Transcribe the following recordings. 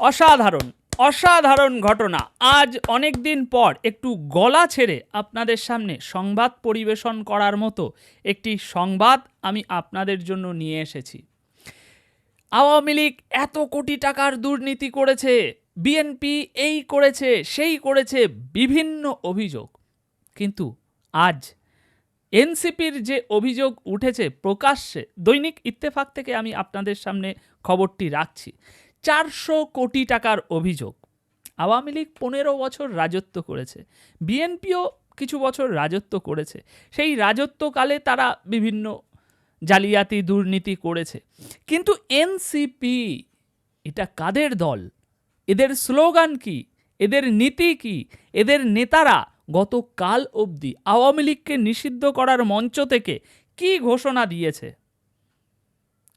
অসাধারণ অসাধারণ ঘটনা। আজ অনেক দিন পর একটু গলা ছেড়ে আপনাদের সামনে সংবাদ পরিবেশন করার মতো একটি সংবাদ আমি আপনাদের জন্য নিয়ে এসেছি। আওয়ামী লীগ এত কোটি টাকার দুর্নীতি করেছে, বিএনপি এই করেছে, সেই করেছে, বিভিন্ন অভিযোগ। কিন্তু আজ এনসিপির যে অভিযোগ উঠেছে প্রকাশ্যে, দৈনিক ইত্তেফাক থেকে আমি আপনাদের সামনে খবরটি রাখছি। চারশো কোটি টাকার অভিযোগ। আওয়ামী লীগ পনেরো বছর রাজত্ব করেছে। বিএনপিও কিছু বছর রাজত্ব করেছে। সেই রাজত্বকালে তারা বিভিন্ন জালিয়াতি দুর্নীতি করেছে। কিন্তু এনসিপি, এটা কাদের দল? এদের স্লোগান কি? এদের নীতি কি? এদের নেতারা গত কাল অবধি আওয়ামী লীগকে নিষিদ্ধ করার মঞ্চ থেকে কি ঘোষণা দিয়েছে?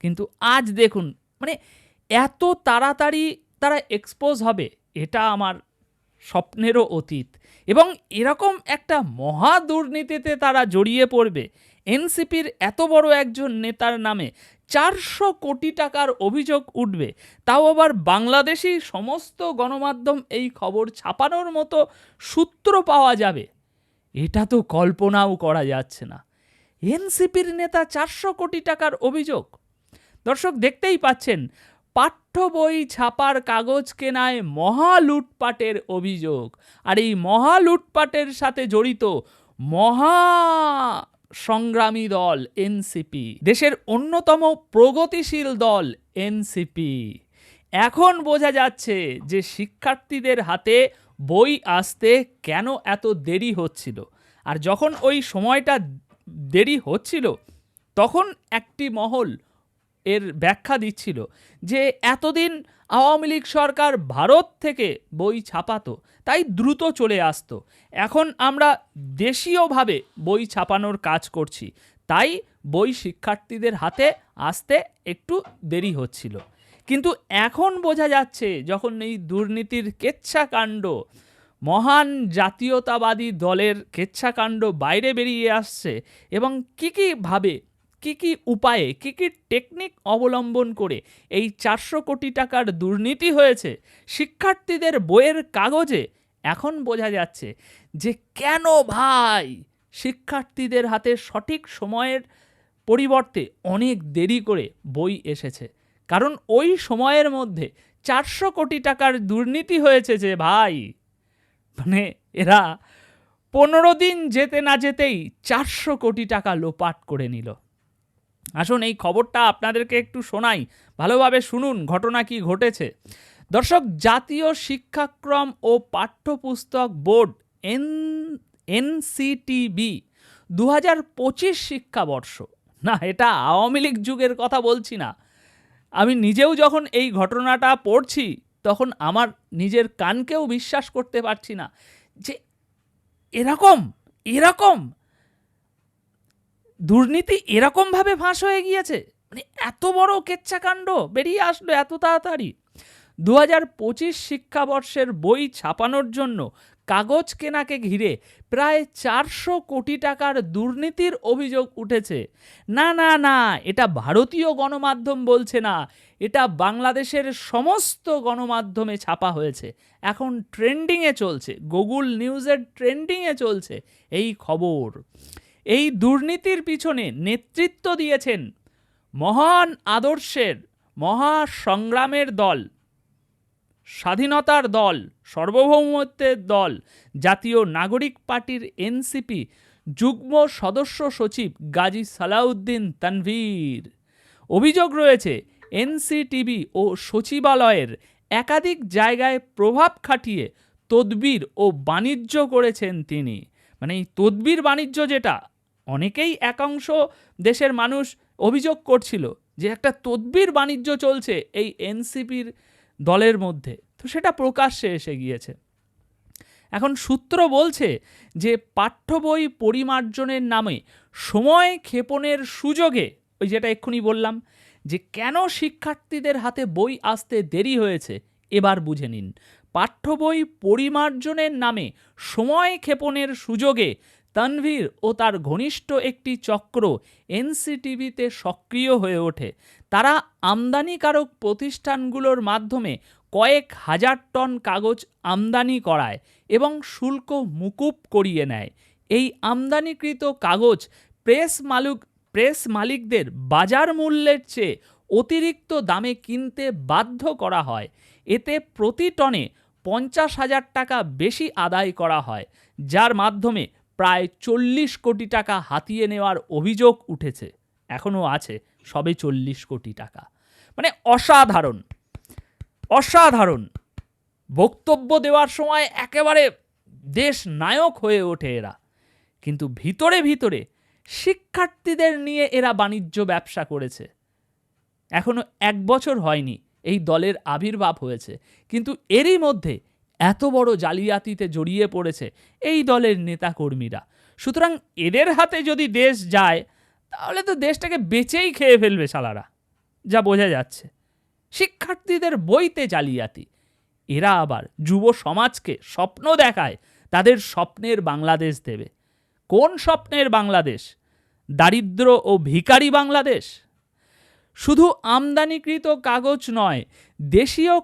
কিন্তু আজ দেখুন মানে এত তাড়াতাড়ি তারা এক্সপোজ হবে, এটা আমার স্বপ্নেরও অতীত। এবং এরকম একটা মহা দুর্নীতিতে তারা জড়িয়ে পড়বে, এনসিপির এত বড় একজন নেতার নামে চারশো কোটি টাকার অভিযোগ উঠবে, তাও আবার বাংলাদেশি সমস্ত গণমাধ্যম এই খবর ছাপানোর মতো সূত্র পাওয়া যাবে, এটা তো কল্পনাও করা যাচ্ছে না। এনসিপির নেতা চারশো কোটি টাকার অভিযোগ। দর্শক দেখতেই পাচ্ছেন পাঠ্য বই ছাপার কাগজ কেনায় মহা লুটপাটের অভিযোগ। আর এই মহা লুটপাটের সাথে জড়িত মহা সংগ্রামী দল এনসিপি, দেশের অন্যতম প্রগতিশীল দল এনসিপি। এখন বোঝা যাচ্ছে যে শিক্ষার্থীদের হাতে বই আসতে কেন এত দেরি হচ্ছিল। আর যখন ওই সময়টা দেরি হচ্ছিল, তখন একটি মহল এর ব্যাখ্যা দিচ্ছিল যে এতদিন আওয়ামী লীগ সরকার ভারত থেকে বই ছাপাতো, তাই দ্রুত চলে আসতো। এখন আমরা দেশীয়ভাবে বই ছাপানোর কাজ করছি, তাই বই শিক্ষার্থীদের হাতে আসতে একটু দেরি হচ্ছিল। কিন্তু এখন বোঝা যাচ্ছে, যখন এই দুর্নীতির কেচ্ছাকাণ্ড, মহান জাতীয়তাবাদী দলের কেচ্ছাকাণ্ড বাইরে বেরিয়ে আসছে এবং কী কী ভাবে কী কী উপায়ে, কী কী টেকনিক অবলম্বন করে এই চারশো কোটি টাকার দুর্নীতি হয়েছে, শিক্ষার্থীদের বইয়ের কাগজে এখন বোঝা যাচ্ছে যে কেন ভাই শিক্ষার্থীদের হাতে সঠিক সময়ের পরিবর্তে অনেক দেরি করে বই এসেছে। কারণ ওই সময়ের মধ্যে চারশো কোটি টাকার দুর্নীতি হয়েছে যে ভাই। মানে এরা পনেরো দিন যেতে না যেতেই চারশো কোটি টাকা লোপাট করে নিল। আসুন এই খবরটা আপনাদেরকে একটু শোনাই। ভালোভাবে শুনুন, ঘটনা কি ঘটেছে। দর্শক, জাতীয় শিক্ষাক্রম ও পাঠ্যপুস্তক বোর্ড এন, এনসিটিবি দু হাজার পঁচিশ শিক্ষাবর্ষ। না, এটা আওয়ামী লীগ যুগের কথা বলছি না। আমি নিজেও যখন এই ঘটনাটা পড়ছি, তখন আমার নিজের কানকেও বিশ্বাস করতে পারছি না যে এরকম এরকম দুর্নীতি এরকমভাবে ফাঁস হয়ে গিয়েছে? মানে এত বড় কেচ্ছাকাণ্ড? বেরিয়ে আসলো এত তাড়াতাড়ি। দু হাজার পঁচিশ শিক্ষাবর্ষের বই ছাপানোর জন্য কাগজ কেনাকে ঘিরে প্রায় চারশো কোটি টাকার দুর্নীতির অভিযোগ উঠেছে। না না না, এটা ভারতীয় গণমাধ্যম বলছে না। এটা বাংলাদেশের সমস্ত গণমাধ্যমে ছাপা হয়েছে। এখন ট্রেন্ডিংয়ে চলছে। গুগল নিউজের ট্রেন্ডিংয়ে চলছে। এই খবর। এই দুর্নীতির পিছনে নেতৃত্ব দিয়েছেন মহান আদর্শের মহা সংগ্রামের দল, স্বাধীনতার দল, সার্বভৌমত্বের দল, জাতীয় নাগরিক পার্টির এনসিপি, যুগ্ম সদস্য সচিব গাজী সালাউদ্দিন তানভীর। অভিযোগ রয়েছে এনসিটিভি ও সচিবালয়ের একাধিক জায়গায় প্রভাব খাটিয়ে তদবির ও বাণিজ্য করেছেন তিনি। মানে এই তদবির বাণিজ্য যেটা অনেকেই একাংশ দেশের মানুষ অভিযোগ করছিল যে একটা তদবির বাণিজ্য চলছে এই এনসিপির দলের মধ্যে। তো সেটা প্রকাশ্যে এসে গিয়েছে। এখন সূত্র বলছে যে পাঠ্য বই পরিমার্জনের নামে সময় ক্ষেপণের সুযোগে, ওই যেটা এক্ষুনি বললাম, যে কেন শিক্ষার্থীদের হাতে বই আসতে দেরি হয়েছে, এবার বুঝে নিন। পাঠ্য বই পরিমার্জনের নামে সময় ক্ষেপণের সুযোগে তানভীর ও তার ঘনিষ্ঠ একটি চক্র এনসিটিভিতে সক্রিয় হয়ে ওঠে। তারা আমদানিকারক প্রতিষ্ঠানগুলোর মাধ্যমে কয়েক হাজার টন কাগজ আমদানি করায় এবং শুল্ক মুকুব করিয়ে নেয়। এই আমদানিকৃত কাগজ প্রেস মালিক, প্রেস মালিকদের বাজার মূল্যের চেয়ে অতিরিক্ত দামে কিনতে বাধ্য করা হয়। এতে প্রতি টনে পঞ্চাশ হাজার টাকা বেশি আদায় করা হয়, যার মাধ্যমে প্রায় চল্লিশ কোটি টাকা হাতিয়ে নেওয়ার অভিযোগ উঠেছে। এখনও আছে সবে চল্লিশ কোটি টাকা। মানে অসাধারণ। অসাধারণ। বক্তব্য দেওয়ার সময় একেবারে দেশ নায়ক হয়ে ওঠে এরা। কিন্তু ভিতরে ভিতরে শিক্ষার্থীদের নিয়ে এরা বাণিজ্য ব্যবসা করেছে। এখনও এক বছর হয়নি, এই দলের আবির্ভাব হয়েছে। কিন্তু এরই মধ্যে এত বড় জালিয়াতিতে জড়িয়ে পড়েছে এই দলের নেতাকর্মীরা। সুতরাং এদের হাতে যদি দেশ যায়, তাহলে তো দেশটাকে বেচেই খেয়ে ফেলবে শালারা, যা বোঝা যাচ্ছে। শিক্ষার্থীদের বইতে জালিয়াতি। এরা আবার যুব সমাজকে স্বপ্ন দেখায়, তাদের স্বপ্নের বাংলাদেশ দেবে। কোন স্বপ্নের বাংলাদেশ? দারিদ্র ও ভিখারি বাংলাদেশ? শুধু আমদানিকৃত কাগজ নয়, দেশীয়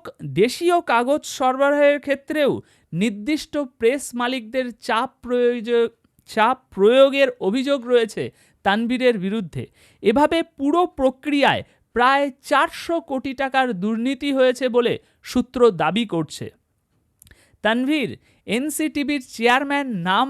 দেশীয় কাগজ সরবরাহের ক্ষেত্রেও নির্দিষ্ট প্রেস মালিকদের চাপ প্রয়োগ চাপ প্রয়োগের অভিযোগ রয়েছে তানবীরের বিরুদ্ধে। এভাবে পুরো প্রক্রিয়ায় প্রায় চারশো কোটি টাকার দুর্নীতি হয়েছে বলে সূত্র দাবি করছে। তানভীর, এনসিটিভির চেয়ারম্যান নাম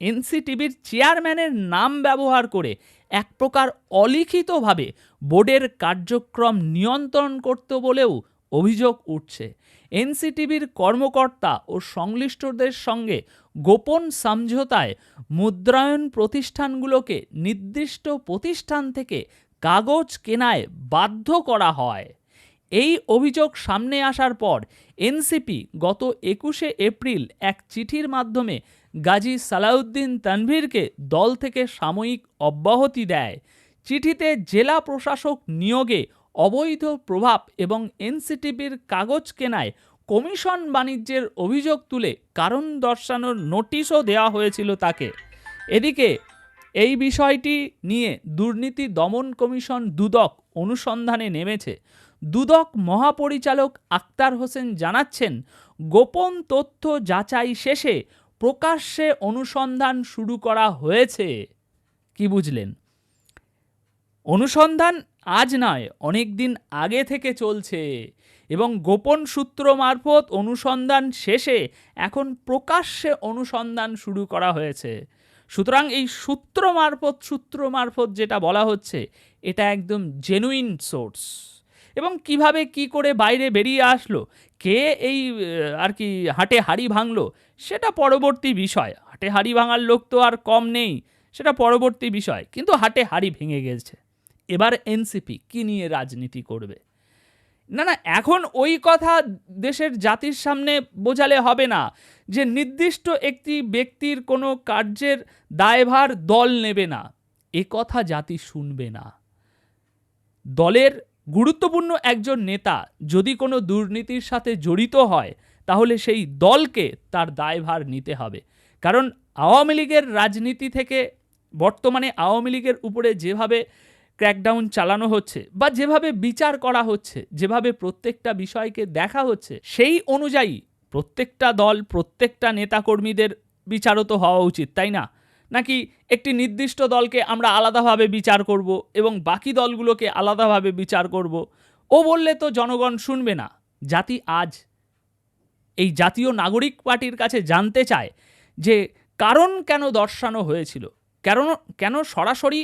এনসিটিভির চেয়ারম্যানের নাম ব্যবহার করে এক প্রকার অলিখিতভাবে বোর্ডের কার্যক্রম নিয়ন্ত্রণ করত বলেও অভিযোগ উঠছে। এনসিটিভির কর্মকর্তা ও সংশ্লিষ্টদের সঙ্গে গোপন সমঝোতায় মুদ্রায়ন প্রতিষ্ঠানগুলোকে নির্দিষ্ট প্রতিষ্ঠান থেকে কাগজ কেনায় বাধ্য করা হয়। এই অভিযোগ সামনে আসার পর এনসিপি গত একুশে এপ্রিল এক চিঠির মাধ্যমে গাজী সালাউদ্দিন তানভীরকে দল থেকে সাময়িক অব্যাহতি দেয়। চিঠিতে জেলা প্রশাসক নিয়োগে অবৈধ প্রভাব এবং এনসিটিভির কাগজ কেনায় কমিশন বাণিজ্যের অভিযোগ তুলে কারণ দর্শানোর নোটিশও দেওয়া হয়েছিল তাকে। এদিকে এই বিষয়টি নিয়ে দুর্নীতি দমন কমিশন দুদক অনুসন্ধানে নেমেছে। দুদক মহাপরিচালক আক্তার হোসেন জানাচ্ছেন, গোপন তথ্য যাচাই শেষে প্রকাশ্যে অনুসন্ধান শুরু করা হয়েছে। কি বুঝলেন? অনুসন্ধান আজ নয়, অনেক দিন আগে থেকে চলছে এবং গোপন সূত্র মারফত অনুসন্ধান শেষে এখন প্রকাশ্যে অনুসন্ধান শুরু করা হয়েছে। সুতরাং এই সূত্র মারফত সূত্র মারফত যেটা বলা হচ্ছে, এটা একদম জেনুইন সোর্স এবং কীভাবে কি করে বাইরে বেরিয়ে আসলো, কে এই আর কি হাটে হাড়ি ভাঙলো, সেটা পরবর্তী বিষয়। হাটে হাড়ি ভাঙার লোক তো আর কম নেই, সেটা পরবর্তী বিষয়। কিন্তু হাটে হাড়ি ভেঙে গেছে। এবার এনসিপি কি নিয়ে রাজনীতি করবে? না না, এখন ওই কথা দেশের জাতির সামনে বোঝালে হবে না যে নির্দিষ্ট একটি ব্যক্তির কোনো কার্যের দায়ভার দল নেবে না। এ কথা জাতি শুনবে না। দলের গুরুত্বপূর্ণ একজন নেতা যদি কোনো দুর্নীতির সাথে জড়িত হয়, তাহলে সেই দলকে তার দায়ভার নিতে হবে। কারণ আওয়ামী লীগের রাজনীতি থেকে বর্তমানে আওয়ামী লীগের উপরে যেভাবে ক্র্যাকডাউন চালানো হচ্ছে বা যেভাবে বিচার করা হচ্ছে, যেভাবে প্রত্যেকটা বিষয়কে দেখা হচ্ছে, সেই অনুযায়ী প্রত্যেকটা দল, প্রত্যেকটা নেতাকর্মীদের বিচারও তো হওয়া উচিত, তাই না? নাকি একটি নির্দিষ্ট দলকে আমরা আলাদাভাবে বিচার করব এবং বাকি দলগুলোকে আলাদাভাবে বিচার করব? ও বললে তো জনগণ শুনবে না। জাতি আজ এই জাতীয় নাগরিক পার্টির কাছে জানতে চায় যে কারণ কেন দর্শানো হয়েছিল। কেন কেন সরাসরি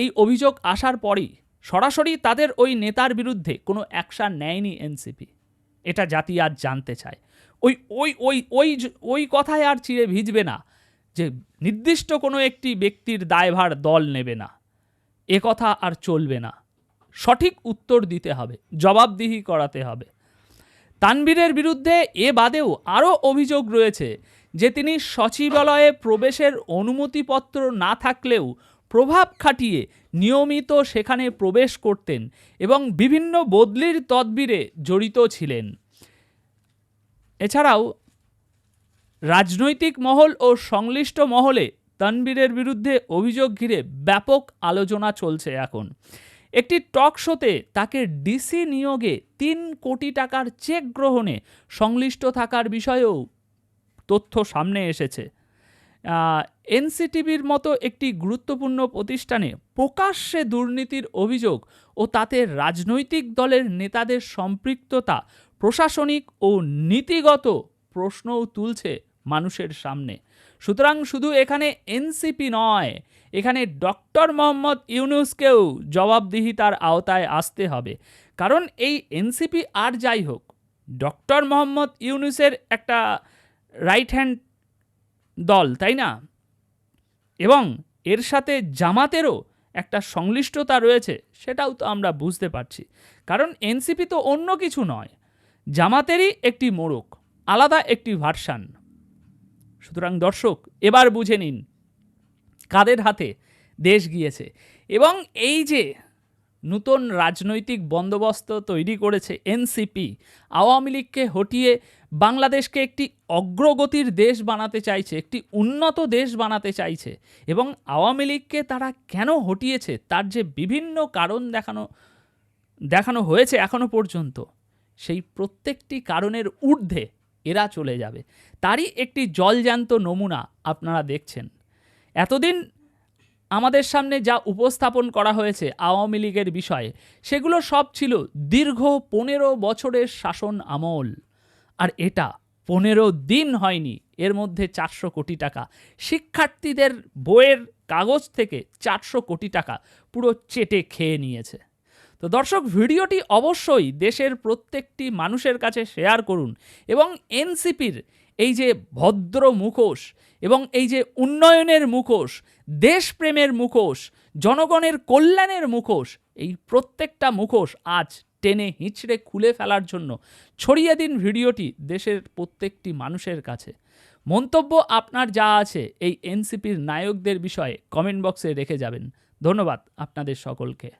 এই অভিযোগ আসার পরেই, সরাসরি তাদের ওই নেতার বিরুদ্ধে কোনো অ্যাকশান নেয়নি এনসিপি। এটা জাতি আজ জানতে চায়। ওই ওই ওই ওই ওই কথায় আর চিড়ে ভিজবে না। যে নির্দিষ্ট কোনো একটি ব্যক্তির দায়ভার দল নেবে না, এ কথা আর চলবে না। সঠিক উত্তর দিতে হবে, জবাবদিহি করাতে হবে। তানবীরের বিরুদ্ধে এ বাদেও আরও অভিযোগ রয়েছে যে তিনি সচিবালয়ে প্রবেশের অনুমতিপত্র না থাকলেও প্রভাব খাটিয়ে নিয়মিত সেখানে প্রবেশ করতেন এবং বিভিন্ন বদলির তদবিরে জড়িত ছিলেন। এছাড়াও রাজনৈতিক মহল ও সংশ্লিষ্ট মহলে তানবীরের বিরুদ্ধে অভিযোগ ঘিরে ব্যাপক আলোচনা চলছে এখন। একটি টক শোতে তাকে ডিসি নিয়োগে তিন কোটি টাকার চেক গ্রহণে সংশ্লিষ্ট থাকার বিষয়েও তথ্য সামনে এসেছে। এনসিটিভির মতো একটি গুরুত্বপূর্ণ প্রতিষ্ঠানে প্রকাশ্যে দুর্নীতির অভিযোগ ও তাতে রাজনৈতিক দলের নেতাদের সম্পৃক্ততা, প্রশাসনিক ও নীতিগত প্রশ্নও তুলছে মানুষের সামনে। সুতরাং শুধু এখানে এনসিপি নয়, এখানে ডক্টর মোহাম্মদ ইউনুসকেও জবাবদিহিতার আওতায় আসতে হবে। কারণ এই এনসিপি আর যাই হোক, ডক্টর মোহাম্মদ ইউনুসের একটা রাইট হ্যান্ড দল, তাই না? এবং এর সাথে জামাতেরও একটা সংশ্লিষ্টতা রয়েছে, সেটাও তো আমরা বুঝতে পারছি। কারণ এনসিপি তো অন্য কিছু নয়, জামাতেরই একটি মোড়ক, আলাদা একটি ভার্সান সুতরাং দর্শক, এবার বুঝে নিন কাদের হাতে দেশ গিয়েছে। এবং এই যে নূতন রাজনৈতিক বন্দোবস্ত তৈরি করেছে এনসিপি, আওয়ামী লীগকে হটিয়ে বাংলাদেশকে একটি অগ্রগতির দেশ বানাতে চাইছে, একটি উন্নত দেশ বানাতে চাইছে, এবং আওয়ামী লীগকে তারা কেন হটিয়েছে, তার যে বিভিন্ন কারণ দেখানো দেখানো হয়েছে এখনও পর্যন্ত, সেই প্রত্যেকটি কারণের ঊর্ধ্বে এরা চলে যাবে। তারই একটি জলজান্ত নমুনা আপনারা দেখছেন। এতদিন আমাদের সামনে যা উপস্থাপন করা হয়েছে আওয়ামী লীগের বিষয়ে, সেগুলো সব ছিল দীর্ঘ পনেরো বছরের শাসন আমল। আর এটা পনেরো দিন হয়নি, এর মধ্যে চারশো কোটি টাকা। শিক্ষার্থীদের বইয়ের কাগজ থেকে চারশো কোটি টাকা পুরো চেটে খেয়ে নিয়েছে। তো দর্শক, ভিডিওটি অবশ্যই দেশের প্রত্যেকটি মানুষের কাছে শেয়ার করুন এবং এনসিপির এই যে ভদ্র মুখোশ এবং এই যে উন্নয়নের মুখোশ, দেশপ্রেমের মুখোশ, জনগণের কল্যাণের মুখোশ, এই প্রত্যেকটা মুখোশ আজ টেনে হিঁচড়ে খুলে ফেলার জন্য ছড়িয়ে দিন ভিডিওটি দেশের প্রত্যেকটি মানুষের কাছে। মন্তব্য আপনার যা আছে এই এনসিপির নায়কদের বিষয়ে কমেন্ট বক্সে রেখে যাবেন। ধন্যবাদ আপনাদের সকলকে।